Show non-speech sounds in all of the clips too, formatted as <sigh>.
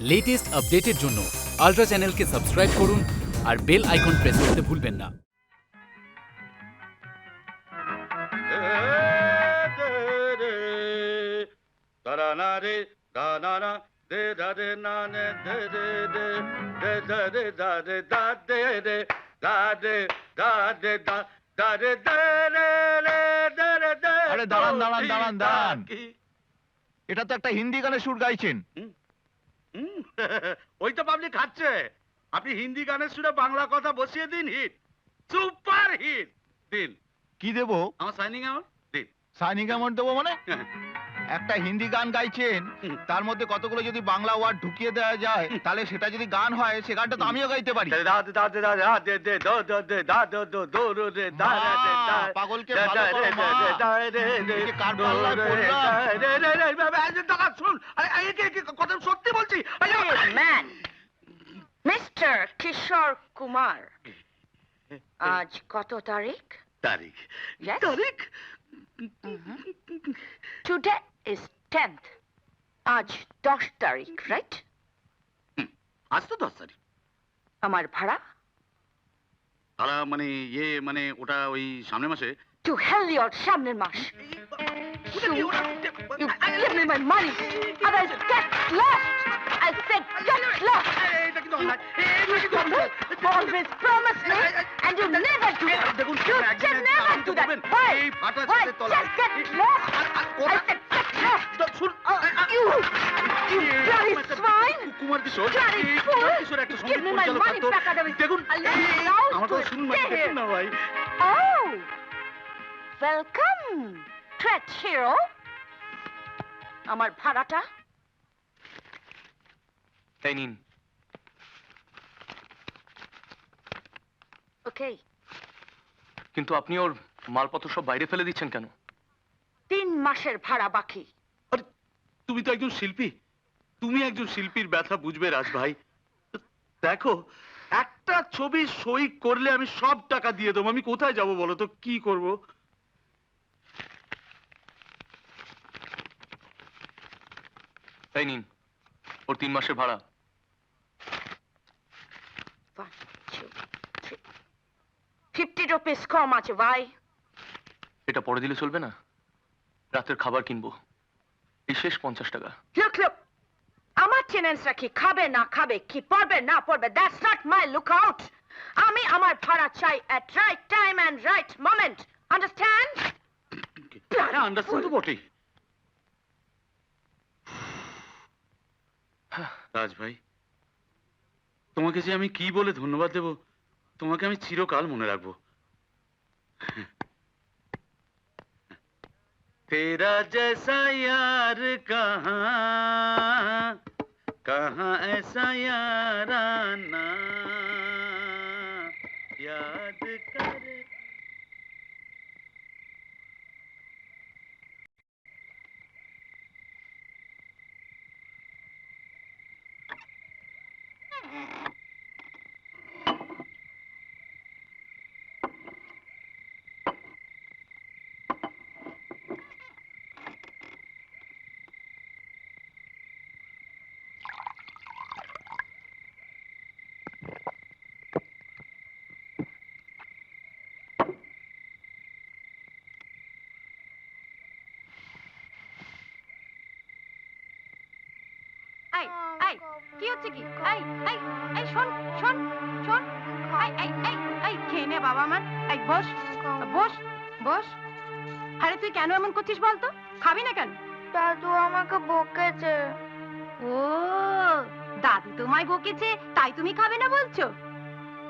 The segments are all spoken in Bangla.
লেটেস্ট আপডেটের জন্য আলট্রা চ্যানেলকে সাবস্ক্রাইব করুন আর বেল আইকন প্রেস করতে ভুলবেন না। না রে দা না না দে দা রে না নে দে দে দে দে দা রে রে দা দে দা রে দা দা দা দে রে রে দে রে আরে দাঁড়ান, দাঁড়ান, দো, দাঁড়ান, দাঁড়ান। এটা তো একটা হিন্দি গানের সুর গাইছেন। <laughs> ওই তো পাবলিক খাচ্ছে আপনি হিন্দি গানের সুরে বাংলা কথা বসিয়ে দিন হিট। Super hit. দিন। কি দেবো? আমার সাইনিং অ্যামাউন্ট দিন। সাইনিং অ্যামাউন্ট দেবো মানে? একটা হিন্দি গান গাইছেন তার মধ্যে কতগুলো যদি বাংলা ওয়ার্ড ঢুকিয়ে দেওয়া যায় তাহলে সেটা যদি গান হয় সে গানটা তো আমিও গাইতে পারি দা দে দা দে দা দে, দা দে দে দো দো দে দা দো দো দো রো রে দা রে দে দা মা, পাগলকে কথা সত্যি বলছি! Mr. কিশোর কুমার আজ কত তারিখ তারিখ তারিখ টুডে ইজ টেন্থ আজ দশ তারিখ রাইট আজ তো দশ তারিখ আমার ভাড়া তারা মানে ইয়ে মানে ওটা ওই সামনের মাসে টু হেল ইয়োর সামনের মাস You, you give me my money. Otherwise, get lost. I said get lost. You always promise me, and you never do that. You can never do that. Why? Why? Just get lost. I said শুন. কুমার কিশোর কিশোর একটা সংগীত পরিচালক দেখুন you out আমার কথা শুনুন না দেখুন here. না ভাই welcome, threat hero. আমার ভাড়াটা। এই নিন। ওকে কিন্তু আপনি ওর মালপত্র সব বাইরে ফেলে দিচ্ছেন কেন? তিন মাসের ভাড়া বাকি। আরে তুমি তো একজন শিল্পী। তুমি একজন শিল্পীর ব্যথা বুঝবে রাজ ভাই দেখো একটা ছবি সই করলে আমি সব টাকা দিয়ে দেবো। আমি কোথায় যাব বলো তো? কি করব? এই নিন ওর তিন মাসের ভাড়া. ফিফটি রুপিস কম আছে ভাই। এটা পরে দিলে চলবে না? রাতের খাবার কিনবো। এই শেষ পঞ্চাশ টাকা। লুক লুক আমার টেনেন্সরা কি খাবে না খাবে কি পড়বে না পড়বে? That's not my lookout আমি আমার ভাড়া চাই at right time and right moment understand হ্যাঁ আন্ডারস্ট্যান্ড তো বটেই। রাজ ভাই তোমাকে যে আমি কি বলে ধন্যবাদ দেব তোমাকে আমি চিরকাল মনে রাখব। तेरा जैसा यार कहाँ कहाँ ऐसा याराना? याद करे। কি হচ্ছে কি? এই এই এই শোন শোন শোন। এই এই এই এই খেয়ে নে বাবা আমার। এই বস বস বস। আরে তুই কেন এমন করছিস বলতো? খাবি না কেন? দাদু আমাকে বকেছে। ও দাদু তোমায় বকেছে তাই তুমি খাবে না বলছো?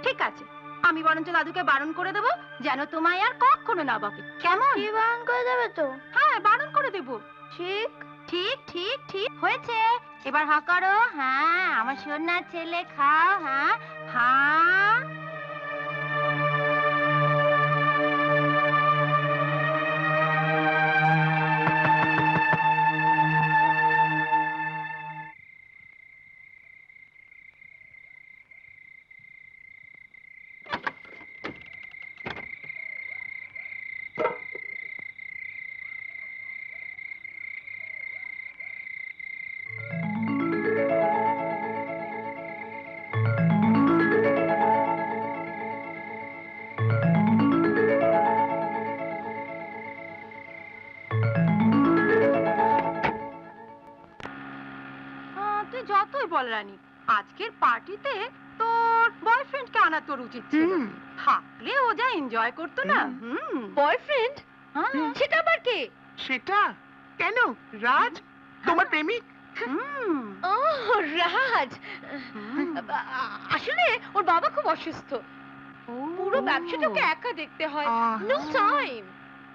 ঠিক আছে আমি বরঞ্চ দাদুকে বারণ করে দেবো যেন তোমায় আর কখনো না বকে। কেমন? বারণ করে দেবে তো? হ্যাঁ বারণ করে দেবো। ঠিক। ঠিক ঠিক ঠিক হয়েছে। এবার হা করো হ্যাঁ আমার সোনা ছেলে খাও হ্যাঁ হ্যাঁ রানী আজকের পার্টিতে তোর বয়ফ্রেন্ডকে আনা তোর উচিত ছিল। থাকলে ও যা এনজয় করতো না। বয়ফ্রেন্ড সেটা আবার কে? সেটা? কেন? রাজ? তোমার প্রেমিক? ও রাজ। আসলে ওর বাবা খুব অসুস্থ। পুরো ব্যবসাটাকে একা দেখতে হয়। নো টাইম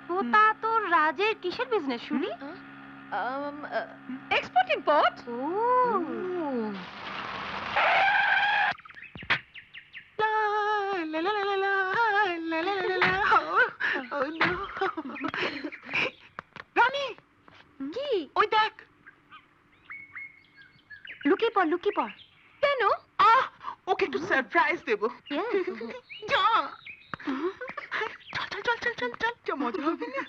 তো তা তোর রাজের কিসের বিজনেস শুনি? এক্সপোর্ট ইম্পোর্ট ও লা লা লা লা লা, লা লা লা লা লা, oh, oh no. রানী কি ওই দেখ লুকিয়ে পড় লুকিয়ে পড় কেন আহ ওকে একটু সারপ্রাইজ দেবো যা চল চল চল চল চল চল যা মজা হবে না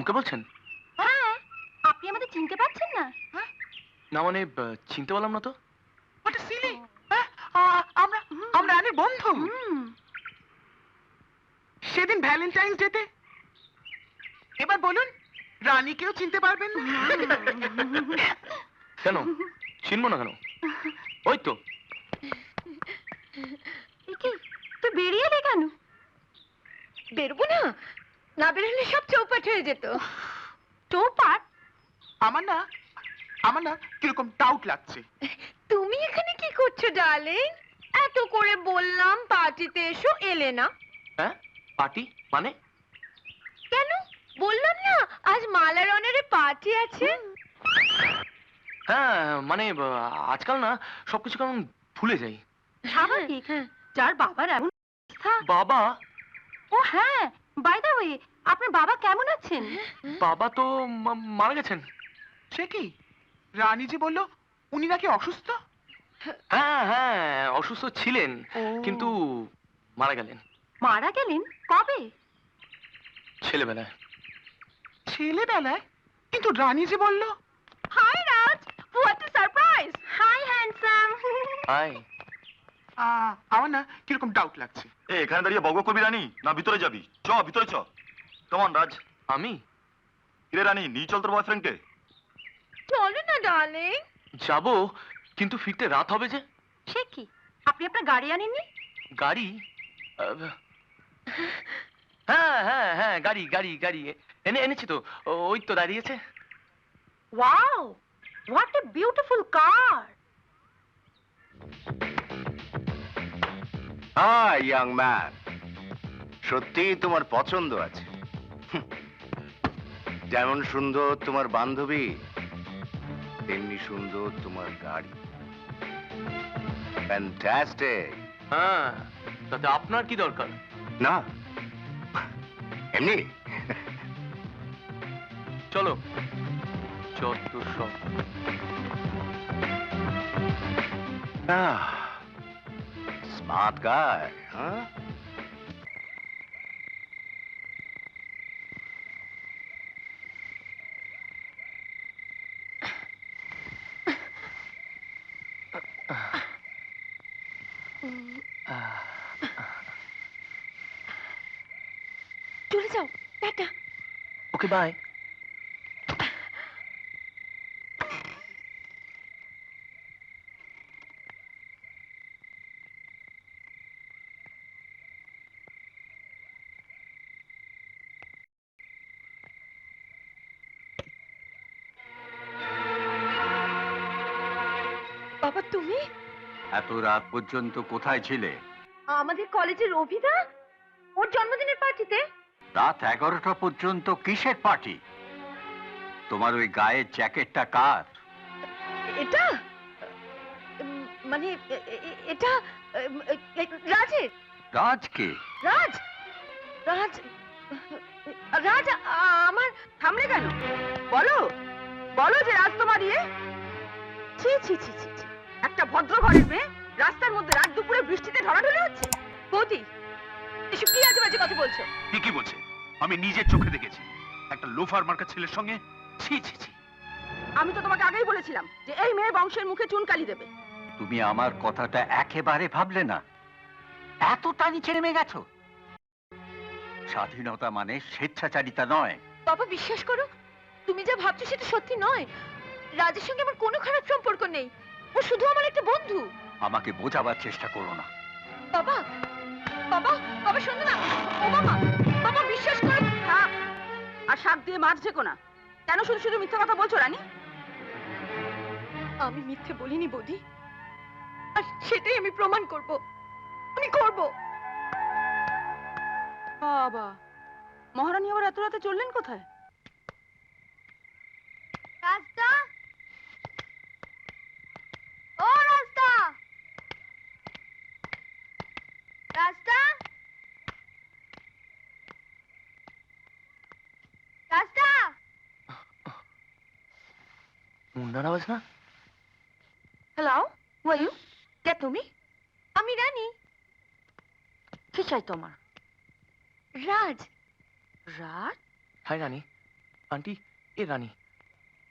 আমাকে বলছেন? হ্যাঁ আপনি আমাদের চিনতে পারছেন না। না মানে চিনতে পারলাম না তো। Silly! হ্যাঁ, আ, আমরা আমরা রানীর বন্ধু। সেদিন ভ্যালেন্টাইন্স ডেতে এবার বলুন রানীকেও চিনতে পারবেন কেন? চিনবো না কেন? ওই তো। তুই বেরিয়ে এলি কেন? বেরোবো না? না বেরোলে সব চৌপাট হয়ে যেত। চৌপাট? আমার না আমার না কীরকম ডাউট লাগছে। তুমি এখানে কি করছ ডার্লিং এত করে বললাম পার্টিতে এসো এলে না। হ্যাঁ? পার্টি? মানে? কেন? বললাম না আজ মালারনের পার্টি আছে। হ্যাঁ মানে আজকাল না সবকিছু কেমন ভুলে যাই। স্বাভাবিক। হ্যাঁ। যার বাবার এমন অবস্থা। বাবা? ও হ্যাঁ বাই দ্য ওয়ে আপনার বাবা কেমন আছেন? বাবা তো মা- মারা গেছেন। সে কি? রানী যে বলল উনি নাকি অসুস্থ? হ্যাঁ হ্যাঁ অসুস্থ ছিলেন কিন্তু মারা গেলেন। মারা গেলেন? কবে? ছেলেবেলায়। ছেলেবেলায়? কিন্তু রানী যে বলল? Hi Raj what a surprise hi handsome ah, আমার না কীরকম ডাউট লাগছে। এ এখানে দাঁড়িয়ে বকবক করবি রানী না ভিতরে যাবি? চ ভিতরে চ। কেমন রাজ। আমি? কিরে রানী নিয়ে চল তোর বয়ফ্রেন্ডকে চলো না ডার্লিং যাব কিন্তু ফিরতে রাত হবে যে। সে কি? আপনি আপনার গাড়ি আনেননি? গাড়ি? হ্যাঁ হ্যাঁ হ্যাঁ গাড়ি গাড়ি গাড়ি। এনে এনেছি তো। ওই তো দাঁড়িয়েছে। Wow what a beautiful car hi young man সত্যিই তোমার পছন্দ আছে। যেমন সুন্দর তোমার বান্ধবী তেমনি সুন্দর তোমার গাড়ি। ফ্যান্টাস্টিক হ্যাঁ তাতে আপনার কি দরকার? না। এমনি। চলো। যত সব। স্মার্ট গায় হ্যাঁ চলে যাও টাটা ওকে বাই বাবা এত রাত পর্যন্ত কোথায় ছিলে? আমাদের কলেজের অভিদা? ওর জন্মদিনের পার্টিতে? রাত এগারোটা পর্যন্ত কিসের পার্টি? তোমার ওই গায়ের জ্যাকেটটা কার? এটা? মানে এটা উম, এ- কে রাজের। রাজ রাজ? রাজ আমার থামলে কেন বলো বলো যে রাজ তোমার ইয়ে? ছি ছি ছি ছি। একটা ভদ্র ঘরের মেয়ে রাস্তার মধ্যে রাত দুপুরে বৃষ্টিতে ঢলাঢলি হচ্ছে। বৌদি এসব কি আছে বাজে কথা বলছো? ঠিকই বলছে। আমি নিজের চোখে দেখেছি। একটা লোফার মার্কা ছেলের সঙ্গে ছি ছি ছি। আমি তো তোমাকে আগেই বলেছিলাম যে এই মেয়ে বংশের মুখে চুনকালি দেবে। তুমি আমার কথাটা একেবারে ভাবলে না। এতটা নিচে নেমে গেছো। স্বাধীনতা মানে স্বেচ্ছাচারিতা নয়। বাবা বিশ্বাস করো তুমি যা ভাবছ সেটা সত্যি নয়। রাজের সঙ্গে আমার কোনো খারাপ ও শুধু আমার একটা বন্ধু। আমাকে বোঝাবার চেষ্টা করো না। বাবা বাবা বাবা শোনো না। ও বাবা বাবা বিশ্বাস করো। থাক আর শাক দিয়ে মাছ ঢেকো না। কেন শুধু শুধু মিথ্যা কথা বলছো রানী? আমি মিথ্যে বলিনি বৌদি। আর সেটাই আমি প্রমাণ করব। আমি করব। বাবা মহারানী আবার এত রাতে চললেন কোথায়? রাস্তা ও রাস্তা। রাস্তা? রাস্তা? মুন্ডার আওয়াজ না? হ্যালো হু ইউ কে তুমি? আমি রানী। কি চাই তোমার? রাজ। রাজ? হাই রানী। আন্টি এ রানী।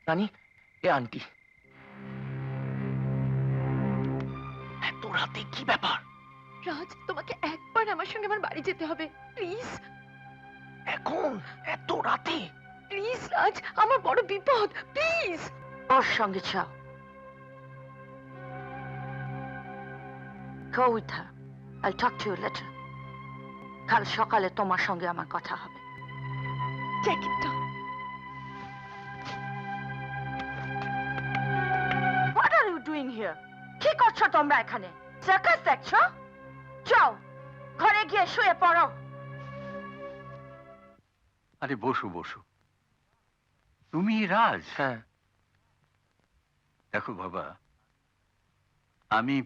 রানী এ আন্টি। রাতে কি ব্যাপার? রাজ তোমাকে একবার আমার সঙ্গে আমার বাড়ি যেতে হবে। প্লিজ। এখন? এত রাতে? প্লিজ রাজ আমার বড় বিপদ। প্লিজ। ওর সঙ্গে চাও Go with her. I'll talk to you later. কাল সকালে তোমার সঙ্গে আমার কথা হবে। Take it down. What are you doing here? কি করছ তোমরা এখানে? সার্কাস দেখছ? যাও ঘরে গিয়ে শুয়ে পড়ো। আরে বসু বসু। তুমি রাজ? হ্যাঁ। দেখো বাবা আমি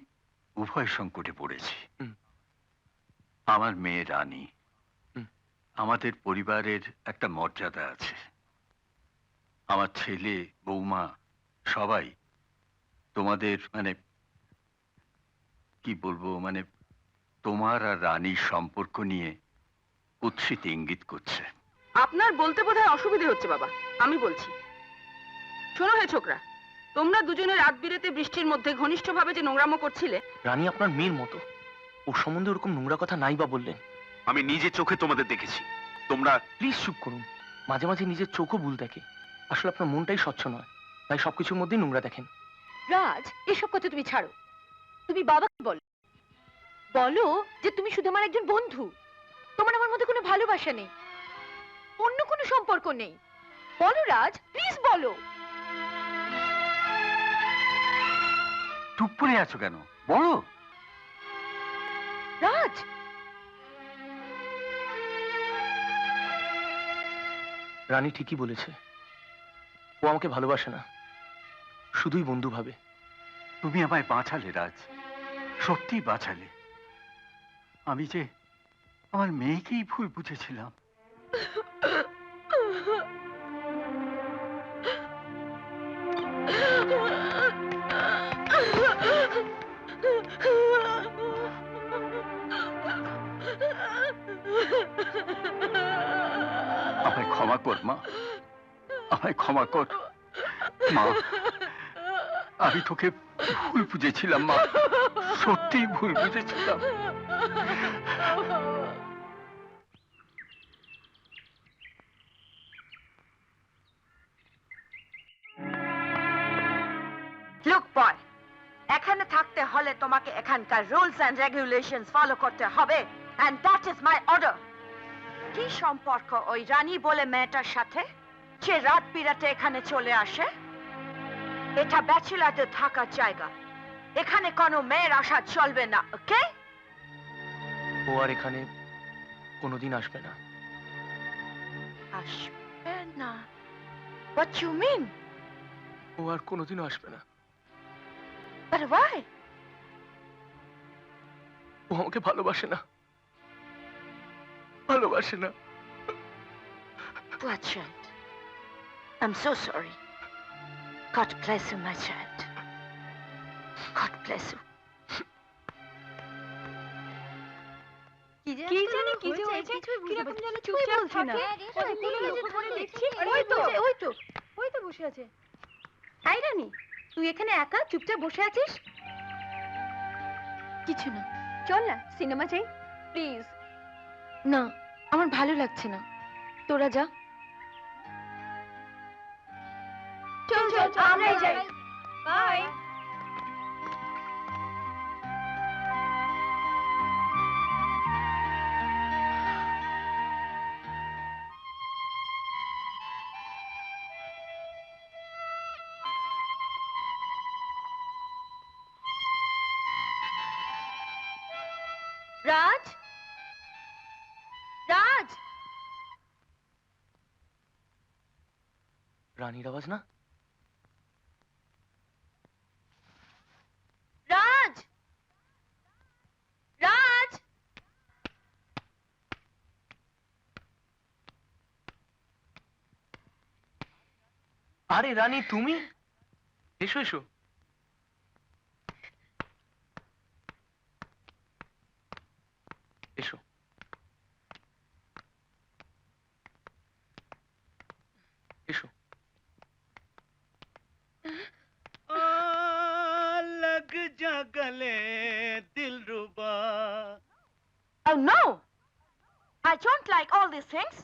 উভয় সংকটে পড়েছি। হুম। আমার মেয়ে রানী। হুম। আমাদের পরিবারের একটা মর্যাদা আছে। আমার ছেলে বৌমা সবাই তোমাদের মানে কি বলব মানে তোমার আর রানীর সম্পর্ক নিয়ে কুৎসিত ইঙ্গিত করছে। আপনার বলতে বোধহয় অসুবিধে হচ্ছে বাবা। আমি বলছি। শোনো হে ছোকরা তোমরা দুজনে রাত বিরেতে বৃষ্টির মধ্যে ঘনিষ্ঠভাবে যে নোংরামো করছিলে রানী আপনার মেয়ের মতো। ওর সম্বন্ধে ওরকম নোংরা কথা নাই বা বললেন। আমি নিজে চোখে তোমাদের দেখেছি। তোমরা প্লিজ চুপ করুন। মাঝে মাঝে নিজের চোখও ভুল দেখে। আসলে আপনার মনটাই স্বচ্ছ নয় তাই সবকিছুর মধ্যেই নোংরা দেখেন। রাজ এসব কথা তুমি ছাড়ো। তুমি বাবাকে বলো। বলো যে তুমি শুধু আমার একজন বন্ধু। তোমার আমার মধ্যে কোনো ভালোবাসা নেই। অন্য কোনো সম্পর্ক নেই। বলো রাজ প্লিজ বলো। চুপ করে আছো কেন? বলো। রাজ! রানী ঠিকই বলেছে। ও আমাকে ভালোবাসে না। শুধুই বন্ধু ভাবে। তুমি আমায় বাঁচালে রাজ। সত্যি বাঁচালে আমি যে আমার মেয়েকেই ভুল বুঝেছিলাম। আমায় ক্ষমা কর, মা। আমায় ক্ষমা কর। মা, আমি তোকে ভুল বুঝেছিলাম, মা। সত্যি ভুল বুঝেছিলাম। এখানে থাকতে হলে তোমাকে এখানকার রুলস এন্ড রেগুলেশনস ফলো করতে হবে and that is my order কি সম্পর্ক ওই রানী বলে মেয়েটার সাথে? যে রাত বিরাতে এখানে চলে আসে? এটা ব্যাচেলারদের থাকার জায়গা। এখানে কোনো মেয়ের আশা চলবে না ওকে ও আর এখানে কোনোদিন আসবে না আসবে না What you mean? ও আর কোনোদিনও আসবে না But why? ও আমাকে ভালোবাসে না ভালোবাসে না That's right. I'm so sorry. God bless you, my child. God bless you. কি জানি কি যে হয়েছে? কীরকম যেন চুপচাপ দেখছি? ওই তো ওই তো। ওই তো বসে আছে। আই রানী তুই এখানে একা চুপচাপ বসে আছিস? কিছু না। চল না সিনেমা চাই। প্লিজ। না আমার ভালো লাগছে না। তোরা যা। চল চল চল আমরাই যাই। বাই। রানীর আওয়াজ না? রাজ! রাজ! আরে রানী তুমি? এসো এসো। Oh no! I don't like all these things.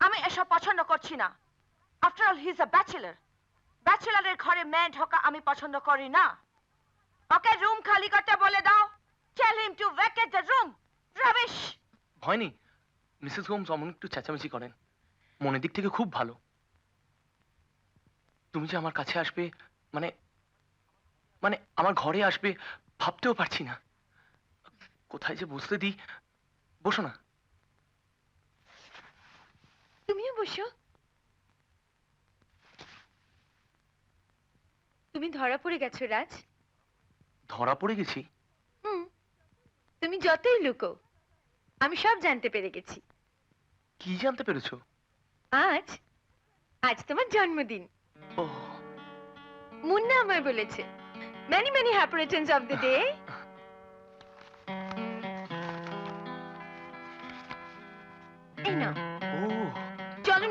আমি এসব পছন্দ করছি না। After all his a bachelor ব্যাচেলারের ঘরে মেয়ে ঢোকা আমি পছন্দ করি না। ওকে রুম খালি করতে বলে দাও। Tell him to vacate the room rubbish ভয় নেই মিসেস হোমস অমন একটু চেঁচামেচি করেন। মনের দিক থেকে খুব ভালো। তুমি যে আমার কাছে আসবে মানে মানে আমার ঘরে আসবে, ভাবতেও পারছি না। কোথায় যে বসতে দিই বসো না। তুমিও বসো। তুমি ধরা পড়ে গেছো রাজ। ধরা পড়ে গেছি? হুম। তুমি যতই লুকো আমি সব জানতে পেরে গেছি। কি জানতে পেরেছ? আজ আজ তোমার জন্মদিন। ও মুন্না আমায় বলেছে many many happy returns of the day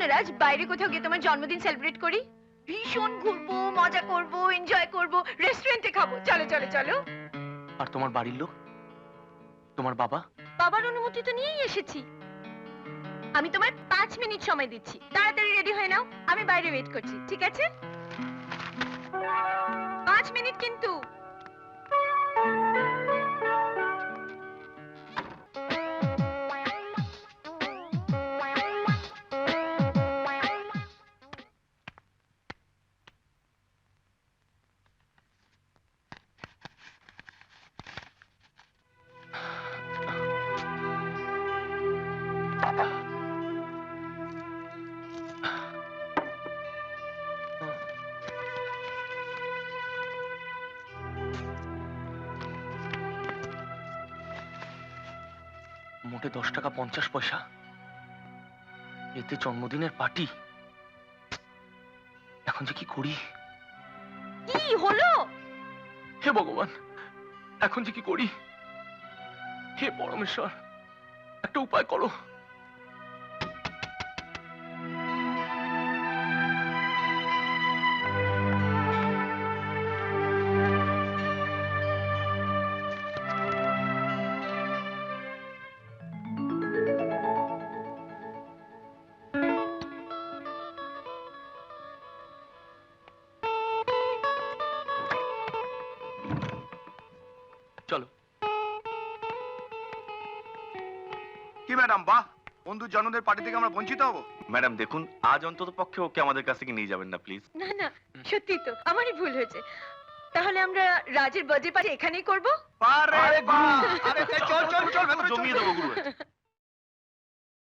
না রাজ বাইরে কোথাও গিয়ে তোমার জন্মদিন সেলিব্রেট করি? ভীষণ ঘুরবো মজা করব এনজয় করব রেস্টুরেন্টে খাব। চলো চলো চলো। আর তোমার বাড়ির লোক? তোমার বাবা? বাবার অনুমতি তো নিয়েই এসেছি। আমি তোমার পাঁচ মিনিট সময় দিচ্ছি। তাড়াতাড়ি রেডি হয়ে নাও। আমি বাইরে ওয়েট করছি ঠিক আছে? পাঁচ মিনিট কিন্তু। মোটে দশ টাকা পঞ্চাশ পয়সা। এতে জন্মদিনের পার্টি। এখন যে কি করি? কি হলো? হে ভগবান এখন যে কি করি? হে পরমেশ্বর একটা উপায় করো। ম্যাডাম বাহ! বন্ধু জনদের পার্টি থেকে আমরা বঞ্চিত হব। ম্যাডাম দেখুন আজ অন্তত পক্ষে ওকে আমাদের কাছ থেকে নিয়ে যাবেন না প্লিজ। না না সত্যি তো আমারই ভুল হয়েছে। তাহলে আমরা রাজের বাজে পার্টি এখানেই করব? আরে বাহ! আরে চল চল চল ভেতরে চল। জমিয়ে দেবো গুরু।